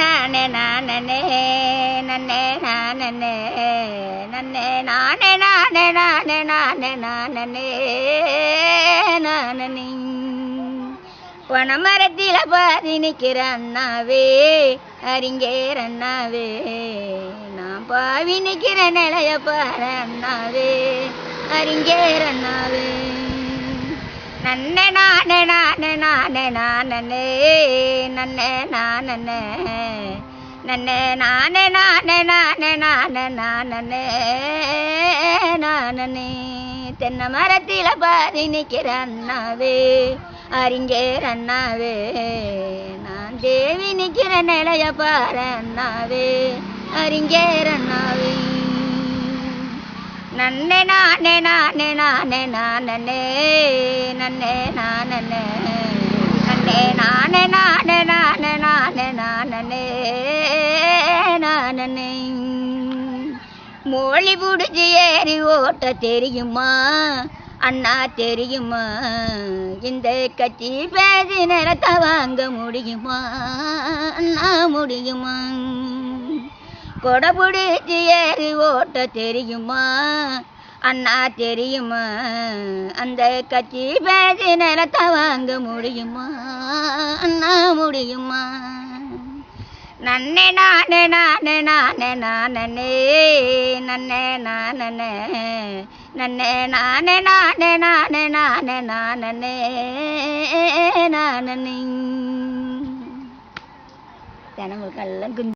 நானே நானே நன்னே நானே நன்னே நானே நானே நானே நானே நானே நானே பனமரத்தில பாதி நிற்கிற அண்ணாவே அறிஞர் அண்ணாவே நான் பாவி நிற்கிற நிலைய பாரு அண்ணாவே அறிஞர் அண்ணாவே நன்னே நானே நானே நானே நானே நன்னே. நானே நன்னே நானே நானே நானே நானே நானே நானே. தென்னை மரத்தில பாதி நிற்கிற அண்ணாவே அறிஞர் அண்ணாவே. நான் தேவி நிக்கிற நிலைய பாரு அண்ணாவே அறிஞர் அண்ணாவே. நன்னே நானே நானே நானே நானே நன்னே நானே. நன்னே நானே நானே நானே நானே நானே நானே மொழி பிடிச்சி ஏறி ஓட்ட தெரியுமா அண்ணா தெரியுமா இந்த கட்சி பேசி நிறத்த வாங்க முடியுமா அண்ணா முடியுமா கொடை பிடிச்சி ஏறி ஓட்ட தெரியுமா அண்ணா தெரியுமா? அந்த கட்சி பேசி நிலத்தை வாங்க முடியுமா? அண்ணா முடியுமா? நன்னே நானே நானே நானே நானே நன்னே நானே நன்னே நானே நானே நானே நானே நானே நானே. தினமும் கல்லாம் குஞ்சு